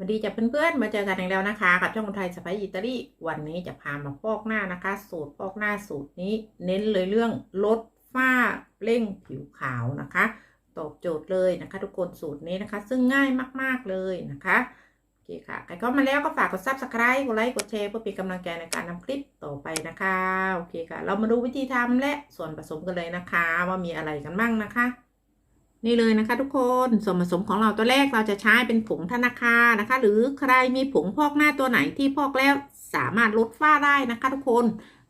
สวัสดีจ้ะเพื่อนๆ มาเจอกันอีกแล้วนะคะ กับช่องคนไทยสไปอิตาลีวันนี้จะพามาพอกหน้านะคะ สูตรพอกหน้าสูตรนี้ เน้นเลยเรื่องลดฝ้าเร่งผิวขาวนะคะ ตอบโจทย์เลยนะคะ ทุกคนสูตรนี้นะคะ ซึ่งง่ายมากๆเลยนะคะโอเคค่ะใครเข้ามาแล้วก็ฝากกด subscribe กดไลค์กดแชร์เพื่อเป็นกำลังใจในการทำคลิปต่อไปนะคะโอเคค่ะ เรามาดูวิธีทำและส่วนผสมกันเลยนะคะ ว่ามีอะไรกันบ้างนะคะ นี่เลยนะคะทุกคนส่วนผสมของเราตัวแรกเราจะใช้เป็นผงธนาคารนะคะ หรือใครมีผงพอกหน้าตัวไหนที่พอกแล้วสามารถลดฝ้าได้นะคะ ทุกคน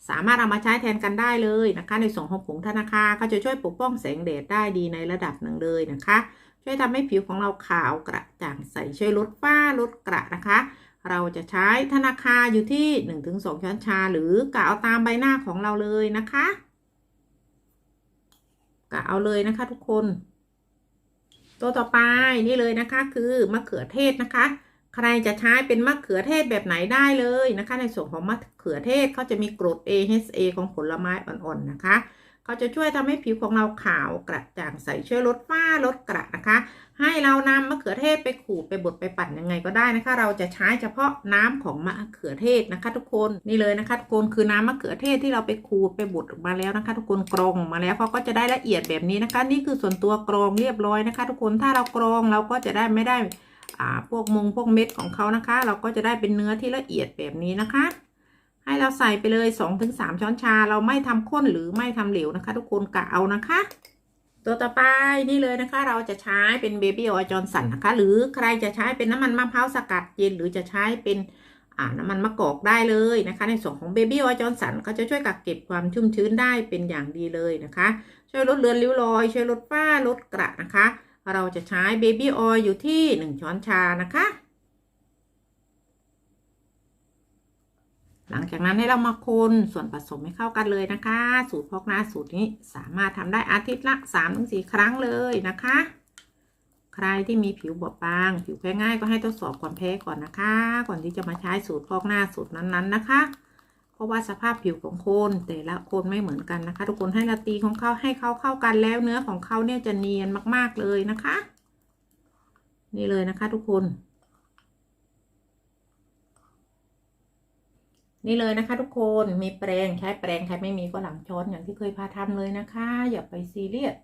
สามารถเอามาใช้แทนกันได้เลยนะคะ ในส่วนของผงธนาคารก็จะช่วยปกป้องแสงแดดได้ดีในระดับหนึ่งเลยนะคะ ช่วยทำให้ผิวของเราขาวกระจ่างใสช่วยลดฝ้าลดกระนะคะ เราจะใช้ธนาคารอยู่ที่ 1-2 ช้อนชา หรือกะเอาตามใบหน้าของเราเลยนะคะกะเอาเลยนะคะ ทุกคน ตัวต่อไปนี่เลยนะคะคือมะเขือเทศนะคะ ใครจะใช้เป็นมะเขือเทศแบบไหนได้เลยนะคะ ในส่วนของมะเขือเทศเขาจะมีกรด AHA ของผลไม้อ่อนๆนะคะ เขาจะช่วยทำให้ผิวของเราขาวกระจ่างใสช่วยลดฝ้าลดกระนะคะ ให้เรานำมะเขือเทศไปขูดไปบดไปปั่นยังไงก็ได้นะคะ เราจะใช้เฉพาะน้ำของมะเขือเทศนะคะ ทุกคนนี่เลยนะคะทุกคนคือน้ำมะเขือเทศที่เราไปขูดไปบดออกมาแล้วนะคะ ทุกคนกรองมาแล้วเขาก็จะได้ละเอียดแบบนี้นะคะ นี่คือส่วนตัวกรองเรียบร้อยนะคะ ทุกคนถ้าเรากรองเราก็จะได้ไม่ได้อ่าพวกมงพวกเม็ดของเขานะคะ เราก็จะได้เป็นเนื้อที่ละเอียดแบบนี้นะคะ ให้เราใส่ไปเลย2-3ช้อนชา เราไม่ทำข้นหรือไม่ทำเหลวนะคะ ทุกคนกะเอานะคะ ตัวต่อไปนี่เลยนะคะ เราจะใช้เป็นเบบี้ออยจอนสันนะคะ หรือใครจะใช้เป็นน้ำมันมะพร้าวสกัดเย็นหรือจะใช้เป็นน้ำมันมะกอกได้เลยนะคะ ในส่วนของเบบี้ออยจอนสันก็จะช่วยกักเก็บความชุ่มชื้นได้เป็นอย่างดีเลยนะคะ ช่วยลดเลือนริ้วรอย ช่วยลดฝ้าลดกระนะคะ เราจะใช้เบบี้ออยอยู่ที่ 1 ช้อนชานะคะ หลัง จากนั้นให้เรามาคนส่วนผสมให้เข้ากันเลยนะคะ สูตรพอกหน้าสูตรนี้สามารถทำได้อาทิตย์ละ3-4 ครั้งเลยนะคะ ใครที่มีผิวบอบบาง ผิวแพ้ง่ายก็ให้ทดสอบความแพ้ก่อนนะคะ ก่อนที่จะมาใช้สูตรพอกหน้าสูตรนั้นๆนะคะ เพราะว่าสภาพผิวของคนแต่ละคนไม่เหมือนกันนะคะ ทุกคนให้เราตีของเขาให้เขาเข้ากันแล้วเนื้อของเขาเนี่ยจะเนียนมากๆเลยนะคะ นี่เลยนะคะ ทุกคน นี่เลยนะคะ ทุกคนมีแปรงใช้แปรงใครไม่มีก็หลังช้อนอย่างที่เคยพาทำเลยนะคะ อย่าไปซีเรียส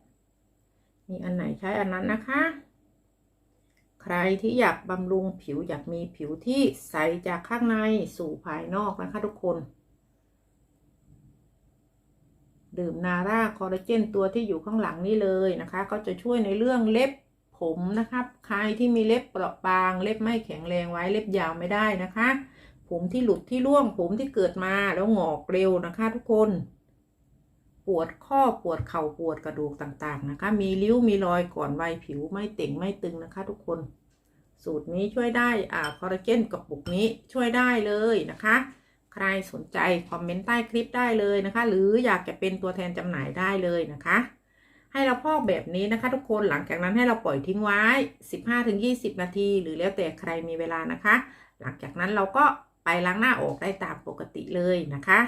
มีอันไหนใช้อันนั้นนะคะ ใครที่อยากบำรุงผิวอยากมีผิวที่ใสจากข้างในสู่ภายนอกนะคะทุกคน ดื่มนาร่าคอลลาเจนตัวที่อยู่ข้างหลังนี่เลยนะคะ ก็จะช่วยในเรื่องเล็บผมนะครับ ใครที่มีเล็บเปราะบาง เล็บไม่แข็งแรงไว้เล็บยาวไม่ได้นะคะ ผมที่หลุดที่ร่วง ผมที่เกิดมาแล้วหงอกเร็วนะคะ ทุกคน ปวดข้อปวดเข่าปวดกระดูกต่างๆนะคะ มีริ้วมีรอยก่อนวัยผิวไม่เต่งไม่ตึงนะคะ ทุกคน สูตรนี้ช่วยได้อ่าคอลลาเจนกระปุกนี้ช่วยได้เลยนะคะ ใครสนใจคอมเมนต์ใต้คลิปได้เลยนะคะ หรืออยากจะเป็นตัวแทนจำหน่ายได้เลยนะคะให้เราพอกแบบนี้นะคะ ทุกคนหลังจากนั้นให้เราปล่อยทิ้งไว้ 15-20 นาที หรือแล้วแต่ใครมีเวลานะคะ หลังจากนั้นเราก็ ไปล้างหน้าออกได้ตามปกติเลยนะคะ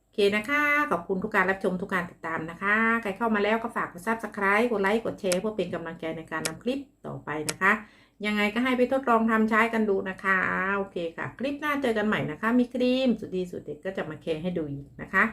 โอเคนะคะ ขอบคุณทุกการรับชมทุกการติดตามนะคะ ใครเข้ามาแล้วก็ฝากกดซับสไคร b ์กดไลค์กดแชร์เพื่อเป็นกำลังใจในการนำคลิปต่อไปนะคะ ยังไงก็ให้ไปทดลองทำใช้กันดูนะคะ โอเคค่ะ คลิปหน้าเจอกันใหม่นะคะ มีครีมสุดดีสุดเด็ดก็จะมาแชร์ให้ดูอีกนะคะ